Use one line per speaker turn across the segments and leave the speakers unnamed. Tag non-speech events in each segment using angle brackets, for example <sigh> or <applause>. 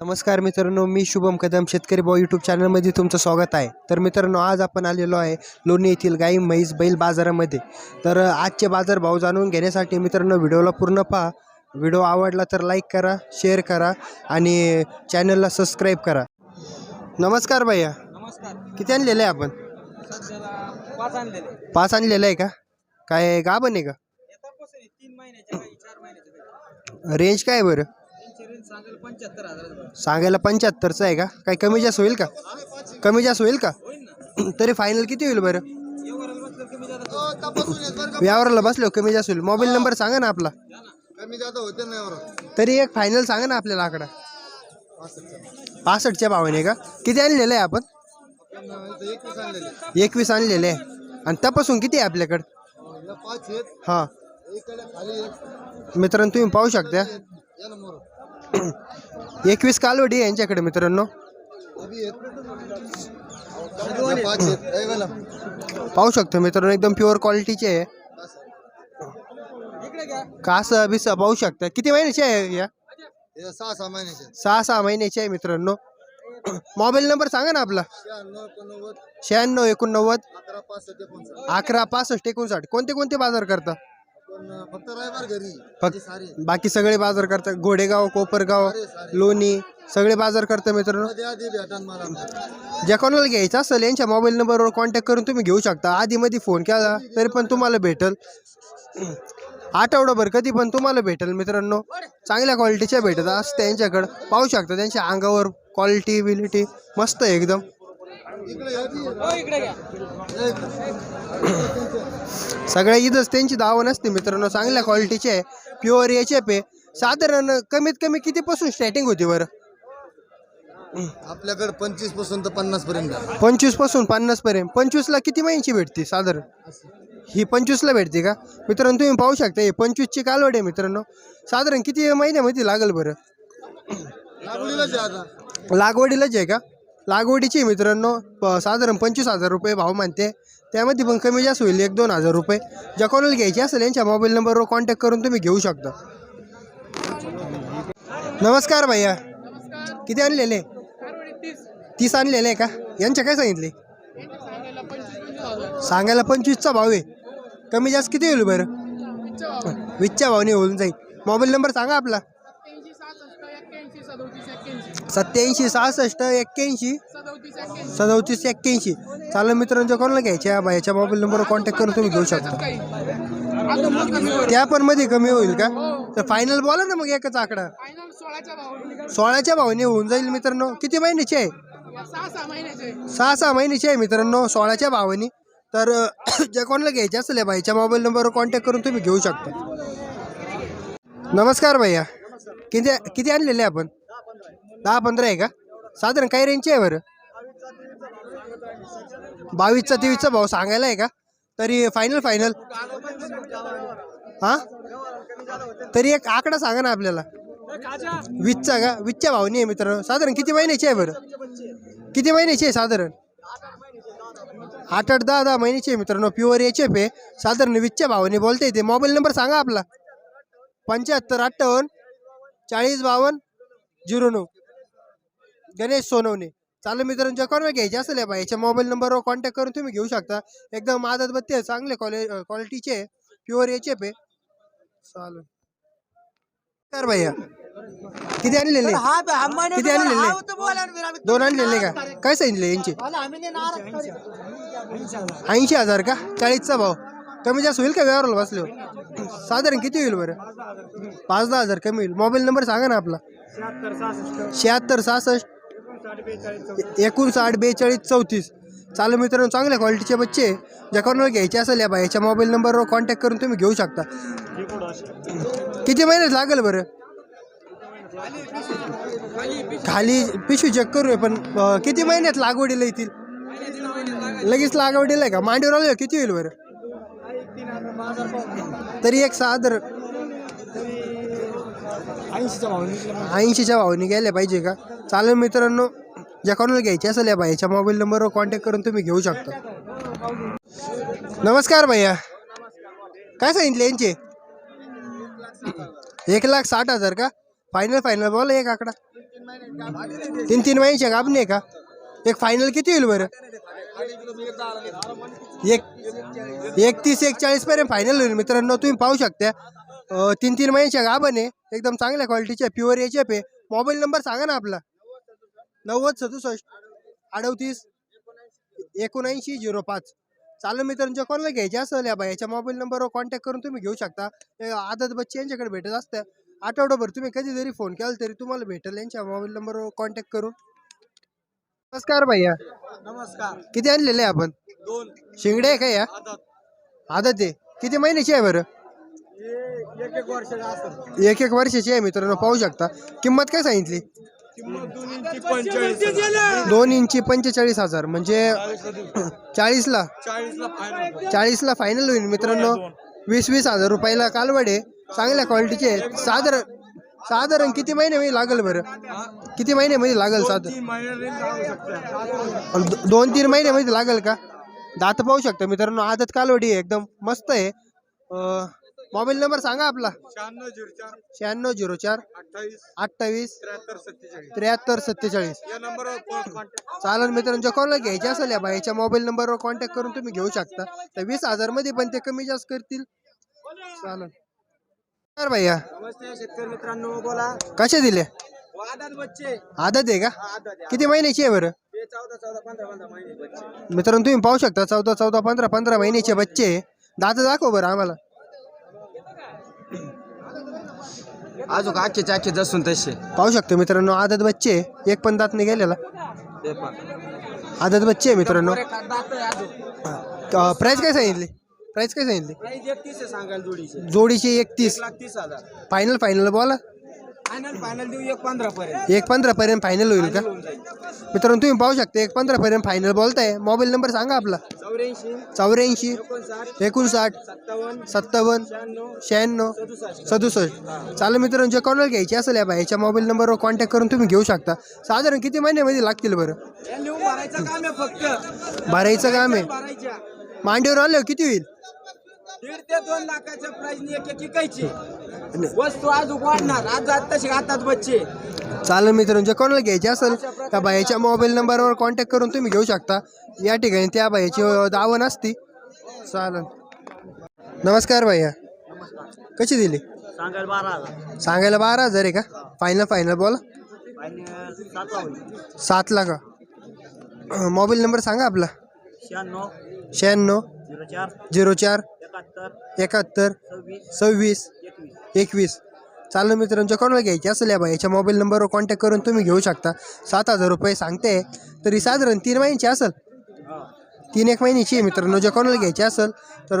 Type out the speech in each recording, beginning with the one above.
नमस्कार मित्रांनो मी शुभम कदम शेतकरी बॉ यूट्यूब चॅनलमध्ये तुमचं स्वागत आहे. तर मित्रांनो आज आपण आलेलो आहे लोणी येथील गाई म्हैस बैल बाजारामध्ये. तर आजचे बाजार भाव जाणून घेण्यासाठी मित्रांनो व्हिडिओला पूर्ण पहा. व्हिडिओ आवडला तर लाईक करा शेअर करा आणि चॅनलला सबस्क्राईब करा. नमस्कार भैया.
नमस्कार.
किती आणलेलं आहे आपण?
पाच आणलेले.
आहे का? काय गाभण आहे का? रेंज काय आहे बरं?
सांगायला
पंच्याहत्तरचं आहे का? काही कमी जास्त होईल का? कमी जास्त होईल का? <clears throat> तरी फायनल किती होईल बरं?
एवढ्याला बसलं कमी
बसलो कमी जास्त होईल. मोबाईल नंबर सांगा ना आपला. तरी एक फायनल सांगा ना आपल्याला आकडा. पासष्टच्या भावाने का? किती आणलेलं आहे आपण?
एकवीस आणलेले
आहे. आणि त्यापासून किती आहे आपल्याकडं? हां.
इकडे खाली एक.
मित्रांनो तुम्ही पाहू शकता. एकवीस कालवडी आहे यांच्याकडे मित्रांनो. पाहू शकतो मित्रांनो एकदम प्युअर क्वालिटीचे आहे.
इकडे घ्या
कास बिस पाहू शकता. किती महिन्याचे आहे या?
सहा सहा महिन्याचे
सहा सहा महिन्याचे आहे मित्रांनो. मोबाईल नंबर सांगा ना आपला.
शहाण्णव एकोणनव्वद अकरा पासष्ट एकोणसाठ.
कोणते कोणते बाजार करता?
फक्त रविवार घरी.
फक्त
सारे.
बाकी सगळे बाजार करतात. घोडेगाव कोपरगाव लोणी सगळे बाजार करता मित्रांनो.
आधी मला.
ज्या कोणाला घ्यायचं असेल यांच्या मोबाईल नंबरवर कॉन्टॅक्ट करून तुम्ही घेऊ शकता. आधीमध्ये फोन केला तरी पण तुम्हाला भेटल. आठवडाभर कधी पण तुम्हाला भेटेल मित्रांनो. चांगल्या क्वालिटीच्या भेटत असते यांच्याकडं. पाहू शकता त्यांच्या अंगावर क्वालिटी बिलिटी मस्त आहे एकदम. सगळ्या इथंच त्यांची दावा नसते मित्रांनो चांगल्या क्वालिटीचे आहे. प्युअर याचे पे साधारण कमीत कमी कितीपासून स्टार्टिंग होती बरं?
आपल्याकडे पंचवीसपासून तर पन्नास पर्यंत
पंचवीसपासून पन्नास पर्यंत. पंचवीसला किती महिन्याची भेटते साधारण? ही पंचवीसला भेटते का? मित्रांनो तुम्ही पाहू शकता हे पंचवीसची कालवड आहे मित्रांनो. साधारण किती महिन्यामध्ये लागेल बरं?
लागलेलंच आहे आता.
लागवडीलाच आहे का? लागवडीची मित्रांनो प- साधारण पंचवीस हजार रुपये भाव मानते. त्यामध्ये पण कमी जास्त होईल एक दोन हजार रुपये. ज्या कोणाला घ्यायची असेल यांच्या मोबाईल नंबरवर कॉन्टॅक्ट करून तुम्ही घेऊ शकता. नमस्कार भैया. किती आणलेले? तीस. आणलेले आहे का? यांच्या काय सांगितले? सांगायला पंचवीसचा भाव आहे. कमी जास्त किती होईल बरं? वीसच्या भावने होऊन जाईल. मोबाईल नंबर सांगा आपला. सत्याऐंशी सहासष्ट एक्क्याऐंशी. सदोतीस एक्क्याऐंशी. चालेल मित्रांच्या कोणाला घ्यायच्या बायाच्या मोबाईल नंबरवर कॉन्टॅक्ट करून तुम्ही घेऊ शकता. त्या पण मध्ये कमी होईल का? तर फायनल बोला ना मग एकच आकडा. सोळाच्या भावाने होऊन जाईल मित्रांनो. किती महिन्याचे आहे? सहा सहा महिन्याचे आहे मित्रांनो सोळाच्या भावाने. तर ज्या कोणाला घ्यायचे असेल या मोबाईल नंबरवर कॉन्टॅक्ट करून तुम्ही घेऊ शकता. नमस्कार भैया. किती किती आणलेले आपण? दहा पंधरा आहे का? साधारण काही रेंजचे आहे बरं? बावीसचा तेवीसचा भाव सांगायला आहे का? तरी फायनल फायनल हां? तरी एक आकडा सांगा ना आपल्याला. वीसचा का? वीसच्या भावनी आहे मित्रांनो. साधारण किती महिन्याची आहे बरं? किती महिन्याची आहे साधारण? आठ आठ दहा दहा महिन्याची आहे मित्रांनो. प्युअर एच एफ आहे. साधारण वीसच्या भावाने बोलता येते. मोबाईल नंबर सांगा आपला. पंच्याहत्तर अठ्ठावन्न चाळीस बावन्न झिरो नऊ. गणेश सोनवणे. चालू मित्रांनो ज्या कोणाला घ्यायचे असेल या बाईच्या मोबाईल नंबरवर कॉन्टॅक्ट करून तुम्ही घेऊ शकता. एकदम आदत बत्ती आहे चांगले क्वालि क्वालिटीचे आहे. प्युअर एच एफ आहे चालेल कर भैया. किती आणलेले? किती आणलेले? दोन आणलेले का? काय सांगितले यांचे? ऐंशी हजार का? चाळीसचा भाव. कमी जास्त होईल का व्यवहाराला बसलो साधारण किती होईल बरं? पाच दहा हजार कमी होईल. मोबाईल नंबर सांगा ना आपला. शहात्तर सहासष्ट. एकोणसाठ बेचाळीस चौतीस. चालू मित्रांनो चांगल्या क्वालिटीचे बच्चे ज्या कोणाला घ्यायचे असेल या बाईच्या मोबाईल नंबरवर कॉन्टॅक्ट करून तुम्ही घेऊ शकता. किती महिन्यात लागेल बरं? खाली पिशवी चेक करू पण किती महिन्यात लागवडीला येतील? लगेच लागवडीला आहे का? मांडीवर आलो किती होईल बरं? तरी एक साधारण ऐंशीच्या भावाने गेल्या पाहिजे का? चालेल मित्रांनो ज्या कोणाला घ्यायची असेल या भाईच्या मोबाईल नंबरवर कॉन्टॅक्ट करून तुम्ही घेऊ शकता. नमस्कार भैया. काय सांगितले यांचे? एक लाख साठ हजार का? फायनल फायनल बोला एक आकडा. तीन तीन महिन्याच्या गाबणी आहे का? एक फायनल किती होईल बरं? एक एकतीस एक पर्यंत फायनल होईल मित्रांनो तुम्ही पाहू शकता. तीन तीन महिन्याच्या गाबण आहे. एकदम चांगल्या क्वालिटीचे प्युअर एच आहे. मोबाईल नंबर सांगा ना आपला. नव्वद सदुसष्ट अडतीस एकोणऐंशी झिरो पाच. चालू मित्रांच्या कोणाला घ्यायचे असेल या बाईच्या मोबाईल नंबरवर कॉन्टॅक्ट करून तुम्ही घेऊ शकता. आदत बच्चे यांच्याकडे भेटत असतं. आठवडाभर तुम्ही कधी जरी फोन केला तरी तुम्हाला भेटेल यांच्या मोबाईल नंबरवर कॉन्टॅक्ट करून. नमस्कार भैया.
नमस्कार.
किती आणलेले आपण?
दोन.
शिंगडे आहे का या? आदत. आहे. किती महिन्याची आहे बरं?
एक एक वर्षाचा
आहे मित्रांनो पाहू शकता. किंमत काय सांगितली? दोन इंची पंचेचाळीस हजार. म्हणजे चाळीसला.
चाळीसला फायनल
होईल. मित्रांनो. वीस वीस हजार रुपयाला कालवडे चांगल्या क्वालिटीचे साधारण साधारण किती महिने लागेल बरं? किती महिन्यामध्ये लागेल साधारण दोन तीन महिन्यामध्ये लागेल का? दात पाहू शकता मित्रांनो आदत कालवडी आहे एकदम मस्त आहे. मोबाईल नंबर सांगा आपला.
शहाण्णव झिरो चार
शहाण्णव झिरो चार
अठ्ठावीस
अठ्ठावीस
त्र्याहत्तर सत्तेचाळीस.
त्र्याहत्तर सत्तेचाळीस.
या नंबरवर कॉन्टॅक्ट
चालन मित्रांच्या कोणाला घ्यायचे असेल या बाईच्या मोबाईल नंबरवर कॉन्टॅक्ट करून तुम्ही घेऊ शकता. तर वीस हजारमध्ये पण ते कमी जास्त करतील. चालन. तर भैया.
नमस्ते शेतकरी मित्रांनो बोला.
कसे दिले?
बच्चे.
आदत आहे का. किती महिन्याची आहे बरं?
ते चौदा चौदा पंधरा पंधरा महिने बच्चे.
मित्रांनो तुम्ही पाहू शकता चौदा चौदा पंधरा पंधरा महिन्याचे बच्चे. दात दाखव बरं आम्हाला.
अजून आखे चाखे जसून तसे.
पाहू शकतो मित्रांनो आदत बच्चे आहे. एक पण दात नाही गेलेला.
ते पण.
आदत बच्चे आहे मित्रांनो. प्राइस काय सांगितली? प्राइस काय सांगितली?
प्राईज एकतीस आहे सांगायला जोडीचे.
जोडीची एकतीस.
एक लाख तीस हजार.
फायनल फायनल बोला.
फायनल फायनल देऊ एक पंधरा पर्यंत.
एक पंधरा पर्यंत फायनल होईल का?
होऊन जाईल.
मित्रांनो तुम्ही पाहू शकता एक पंधरा पर्यंत फायनल बोलताय. मोबाईल नंबर सांगा आपला.
चौऱ्याऐंशी
चौऱ्याऐंशी
एकोणसाठ
एकोणसाठ
सत्तावन्न
सत्तावन्न
शहाण्णव
शहाण्णव
सदुसष्ट.
सदुसष्ट. चालू मित्रांनो जे कोणाला घ्यायचे असेल या बाईच्या मोबाईल नंबरवर कॉन्टॅक्ट करून तुम्ही घेऊ शकता. साधारण किती महिन्यामध्ये लागतील बरं?
हे लिहून भरायचं काम आहे फक्त.
भरायचं काम आहे.
भरायच्या
मांडीवर आल्यावर किती होईल?
दीड ते दोन लाखाच्या प्राइस एक एक इकायची वस्तू अजून वाढणार. आज जात हातात बच्चे
चालेल मित्रांनो जे कोणाला घ्यायचे असेल त्या बाईच्या मोबाईल नंबरवर कॉन्टॅक्ट करून तुम्ही घेऊ शकता. या ठिकाणी त्या बाईची दावण असती. चालेल. नमस्कार भैया. कशी दिली?
सांगायला बारा हजार.
सांगायला बारा हजार आहे का? फायनल फायनल बोला.
सातला
का मोबाईल नंबर सांगा आपला.
शहाण्णव.
शहाण्णव.
झिरो चार.
झिरो चार.
एकाहत्तर
एकाहत्तर
सव्वीस एकवीस.
चालू मित्रांच्या कोणाला घ्यायचे असेल या बाईच्या मोबाईल नंबरवर कॉन्टॅक्ट करून तुम्ही घेऊ शकता. सात हजार रुपये सांगते. तरी साधारण तीन महिन्याची असेल? तीन एक महिन्याची आहे मित्रांनो जे कोणाला घ्यायची असेल तर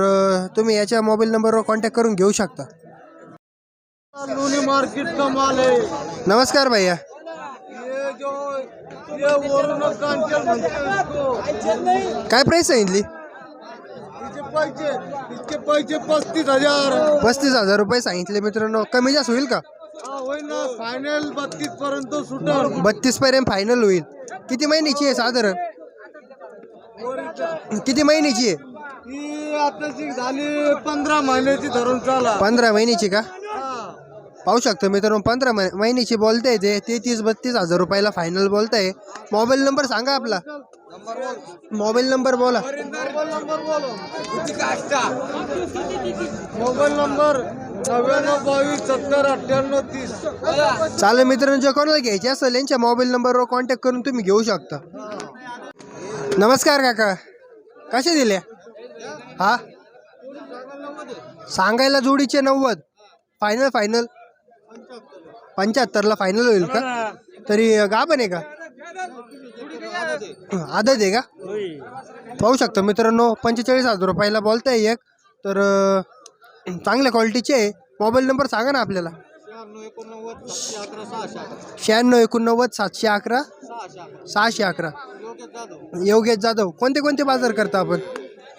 तुम्ही याच्या मोबाईल नंबरवर कॉन्टॅक्ट करून घेऊ शकता.
मार्केट का माल है
नमस्कार भैया.
ये जो ये वरुण कांचन म्हणते इसको
काय प्राईस सांगितली
इसके पैसे पस्तीस हजार.
पस्तीस हजार रुपये सांगितले मित्रांनो. कमी जास्त होईल का?
होईल ना. फायनल बत्तीस पर्यंत सुटर
बत्तीस पर्यंत फायनल होईल. किती महिन्याची आहे साधारण? किती महिन्याची आहे?
झाली पंधरा महिन्याची धरून चाला
पंधरा महिन्याची का. पाहू शकतो मित्रांनो पंधरा महि- महिन्याची बोलताय ते तेहतीस बत्तीस हजार रुपयाला फायनल बोलताय मोबाईल नंबर सांगा आपला. मोबाईल नंबर बोला.
मोबाईल नंबर बोलो मोबाईल नंबर नव्याण्णव बावीस सत्तर अठ्ठ्याण्णव तीस.
चालेल मित्रांनो जे कोणाला घ्यायचे असेल यांच्या मोबाईल नंबरवर कॉन्टॅक्ट करून तुम्ही घेऊ शकता. नमस्कार काका. कसे दिले? हा? सांगायला जोडीचे नव्वद. फायनल फायनल पंच्याहत्तरला फायनल होईल का? तरी गाभण आहे का? आदत आहे का? पाहू शकतो मित्रांनो पंचेचाळीस हजार रुपयाला बोलताय एक. तर चांगल्या क्वालिटीचे आहे. मोबाईल नंबर सांगा ना आपल्याला. शहाण्णव एकोणनव्वद सातशे अकरा.
सहाशे अकरा.
योगेश जाधव. कोणते कोणते बाजार करता आपण?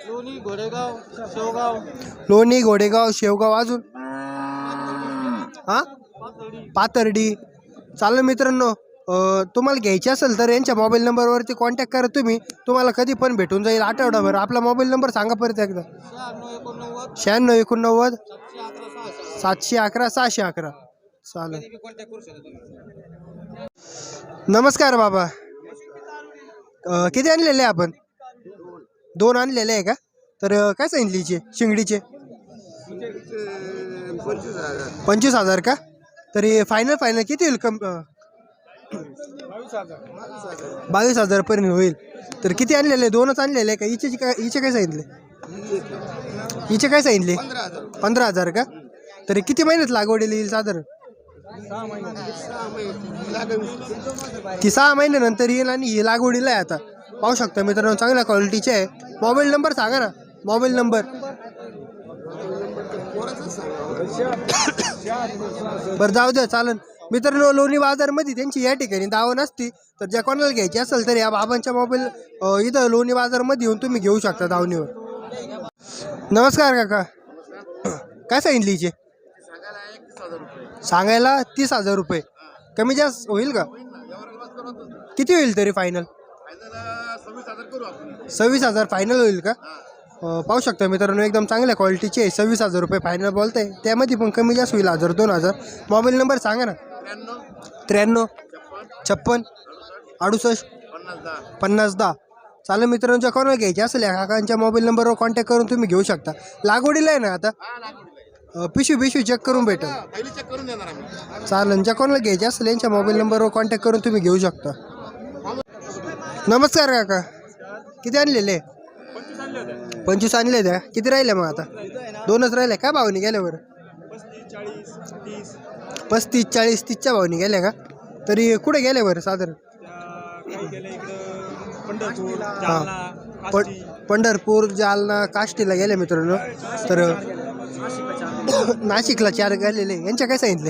लोणी घोडेगाव शेवगाव.
लोणी घोडेगाव शेवगाव अजून? हा? पातर्डी चालेल मित्रांनो तुम्हाला घ्यायचे असेल तर यांच्या मोबाईल नंबरवरती कॉन्टॅक्ट करा तुम्ही. तुम्हाला कधी पण भेटून जाईल आठवडाभर. आपला मोबाईल नंबर सांगा परत एकदा.
शहाण्णव एकोणनव्वद सातशे अकरा सहाशे
अकरा. चालेल. नमस्कार बाबा. किती आणलेले आपण? दोन आणलेले आहे का? तर काय सांगितली हिचे? शिंगडीचे? पंचवीस हजार का? तरी फायनल फायनल किती होईल कम बावीस हजार पर्यंत होईल. तर किती आणलेले? दोनच आणलेले आहे का? हिचे काय हिचे काय सांगितले? हिचे काय सांगितले? पंधरा हजार का? तरी किती महिन्यात लागवडीला येईल साधारण? ती सहा महिन्यानंतर येईल आणि ही लागवडीला आहे आता. पाहू शकता मित्रांनो चांगल्या क्वालिटीचे आहे. मोबाईल नंबर सांगा ना. मोबाईल नंबर बरं जाऊ द्या चालन. मित्रांनो लोणी बाजारमध्ये त्यांची या ठिकाणी दावा नसती तर ज्या कोणाला घ्यायची असेल तर या बाबांच्या मोबाईल इथं लोणी बाजारमध्ये येऊन तुम्ही घेऊ शकता दावणीवर. नमस्कार काका. काय सांगितली हिचे? सांगायला तीस हजार रुपये. कमी जास्त होईल का? किती होईल तरी फायनल सव्वीस हजार फायनल होईल का? पाहू शकता मित्रांनो एकदम चांगल्या क्वालिटीचे आहे सव्वीस हजार रुपये फायनल बोलताय. त्यामध्ये पण कमी जास्त होईल हजार दोन हजार. मोबाईल नंबर सांगा ना. त्र्याण्णव. छप्पन अडुसष्ट पन्नास दहा. चालेल मित्रांनो ज्या कोणाला घ्यायचे असेल या काकांच्या मोबाईल नंबरवर कॉन्टॅक्ट करून तुम्ही घेऊ शकता. लागवडीला आहे ना आता? पिशवी पिशवी चेक करून भेटेल. चालेल ज्या कोणाला घ्यायचे असेल यांच्या मोबाईल नंबरवर कॉन्टॅक्ट करून तुम्ही घेऊ शकता. नमस्कार काका. किती आणलेले? पंचवीस आणले त्या. किती राहिले मग आता? दोनच राहिले काय भावनी गेल्या बरं? पस्तीस चाळीस तीसच्या भावनी गेल्या का? तरी कुठे गेले बरं साधारण? हां. प पंढरपूर जालना काष्टीला गेले मित्रांनो. तर <coughs> नाशिकला चार गेलेले. यांच्या काय सांगितले?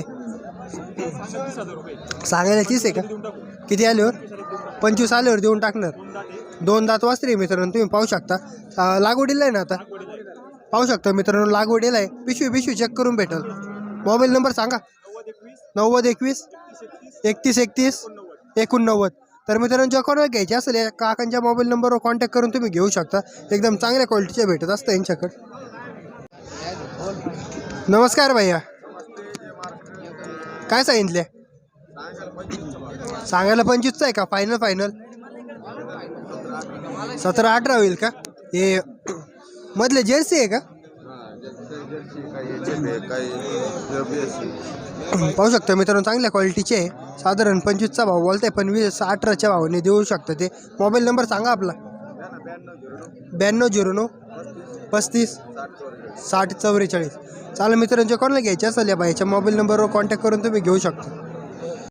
सांगायला तीस आहे का? किती आल्यावर? पंचवीस आल्यावर देऊन टाकणार. दोन दात वाचले मित्रांनो तुम्ही पाहू शकता. लागवडीला आहे ना आता? पाहू शकता मित्रांनो लागवडीला आहे. पिशवी पिशवी चेक करून भेटल. मोबाईल नंबर सांगा. नव्वद एकवीस एकतीस एकतीस एकोणनव्वद. तर मित्रांनो ज्या कोणाला घ्यायचे असेल या काकांच्या मोबाईल नंबरवर कॉन्टॅक्ट करून तुम्ही घेऊ शकता. एकदम चांगल्या क्वालिटीचे भेटत असतं यांच्याकडे. नमस्कार भैया. काय सांगितले? सांगायला पंचवीसचं आहे का? फायनल फायनल सतरा अठरा होईल का? हे मधले जर्सी आहे का? पाहू शकता मित्रांनो चांगल्या क्वालिटीचे आहे. साधारण पंचवीसचा भाव बोलताय पण वीस अठराच्या भावाने देऊ शकता ते. मोबाईल नंबर सांगा आपला. ब्याण्णव झिरो नऊ पस्तीस साठ चौवेचाळीस. चालेल मित्रांच्या कोणाला घ्यायचे असेल या बाईच्या मोबाईल नंबरवर कॉन्टॅक्ट करून तुम्ही घेऊ शकता.